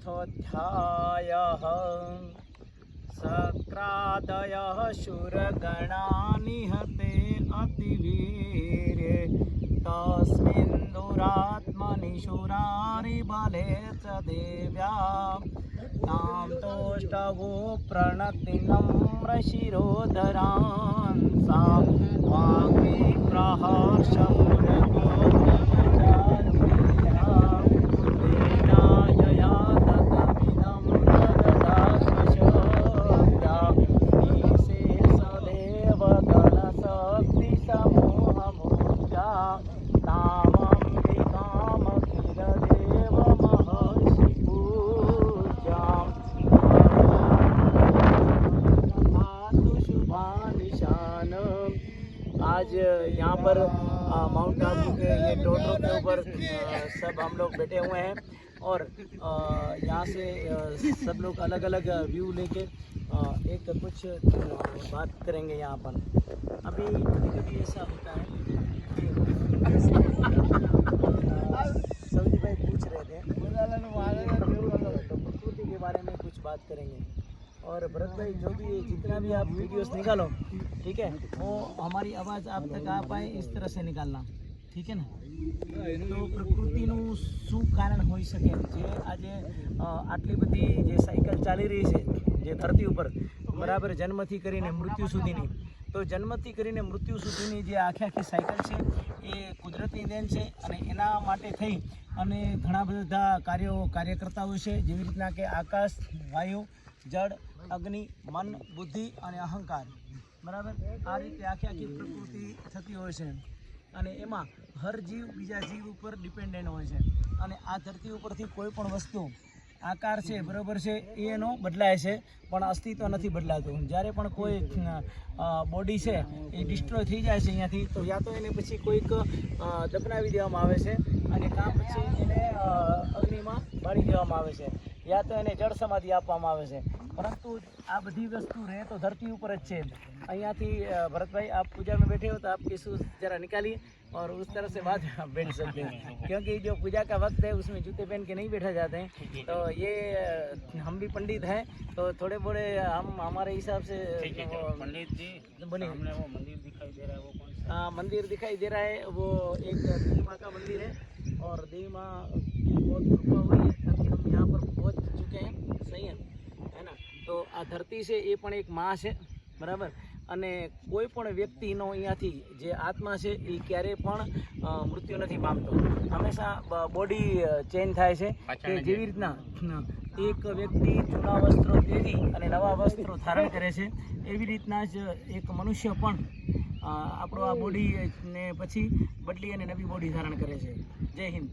षष्ठोऽध्यायः सक्रादयः शूरगणा निहते अतिवीर्ये तस्मिन् दुरात्मनि शूरारिबले च देव्या तां तोष्टवो प्रणतिनम्रशिरोदरान् सा आज यहाँ पर माउंट आबू के ये टोटो के ऊपर सब हम लोग बैठे हुए हैं और यहाँ से सब लोग अलग अलग व्यू लेके एक कुछ बात करेंगे यहाँ पर। अभी कभी कभी ऐसा होता है सऊदी भाई पूछ रहे थे। तो प्रकृति के बारे में कुछ बात करेंगे। और भरत भाई जो भी जितना भी आप वीडियोस निकालो ठीक है वो हमारी आवाज़ आप तक आ पाए इस तरह से निकालना ઠીક છે ને તો પ્રકૃતિનું શું કારણ હોઈ શકે જે આજે અ, આટલી બધી જે સાયકલ ચાલી રહી છે જે ધરતી ઉપર બરાબર જન્મથી કરીને મૃત્યુ સુધીની તો જન્મથી કરીને મૃત્યુ સુધીની જે આખી આખી સાયકલ છે એ કુદરતી દેન છે અને એના માટે થઈ અને ઘણા બધા કાર્યો કાર્યકર્તાઓ છે જેવી રીતના કે આકાશ વાયુ જળ, અગ્નિ, મન, બુદ્ધિ અને અહંકાર. બરાબર? આ રીતે આખી આખી પ્રકૃતિ થતી હોય છે. અને એમાં હર જીવ બીજા જીવ ઉપર ડિપેન્ડન્ટ હોય છે. અને આ ધરતી ઉપરથી કોઈ પણ વસ્તુ આકાર છે, બરાબર છે, એ એનો બદલાય છે, પણ અસ્તિત્વ નથી બદલાતું. જ્યારે પણ કોઈ બોડી છે, એ ડિસ્ટ્રોય થઈ જાય છે અહીંયાથી, તો યા તો એને પછી કોઈક દફનાવી દેવામાં આવે છે અને કાં પછી એને અગ્નિમાં બાળી દેવામાં આવે છે. યા તો એને જળ સમાધિ આપવામાં આવે છે પરંતુ આ બધી વસ્તુ રહે તો ધરતી ઉપર જ છે અહીંયાથી અ, भरत आप पूजा में बैठे हो तो आपकी शूज जरा निकालिए और उस तरह से बात आप बैठ सकते हैं क्योंकि जो पूजा का वक्त है उसमें जूते पहन के नहीं बैठा जाते हैं तो ये अ, हम भी पंडित हैं तो थोड़े बड़े हम हमारे हिसाब से वो- पंडित जी बोलिए सामने वो मंदिर दिखाई दे रहा है वो कौन सा हाँ मंदिर दिखाई दे रहा है वो एक देवी माँ का मंदिर है और देवी माँ की बहुत कृपा हुई है ધરતી છે એ પણ એક માં છે બરાબર? અને કોઈ પણ વ્યક્તિનો અહીંયાથી જે આત્મા છે એ ક્યારેય પણ મૃત્યુ નથી પામતો. હંમેશા બોડી ચેન્જ થાય છે કે જેવી રીતના એક વ્યક્તિ જૂના વસ્ત્રો તેજી અને નવા વસ્ત્રો ધારણ કરે છે એવી રીતના જ એક મનુષ્ય પણ આપણો આ બોડી ને પછી બદલી અને નવી બોડી ધારણ કરે છે. જય હિન્દ.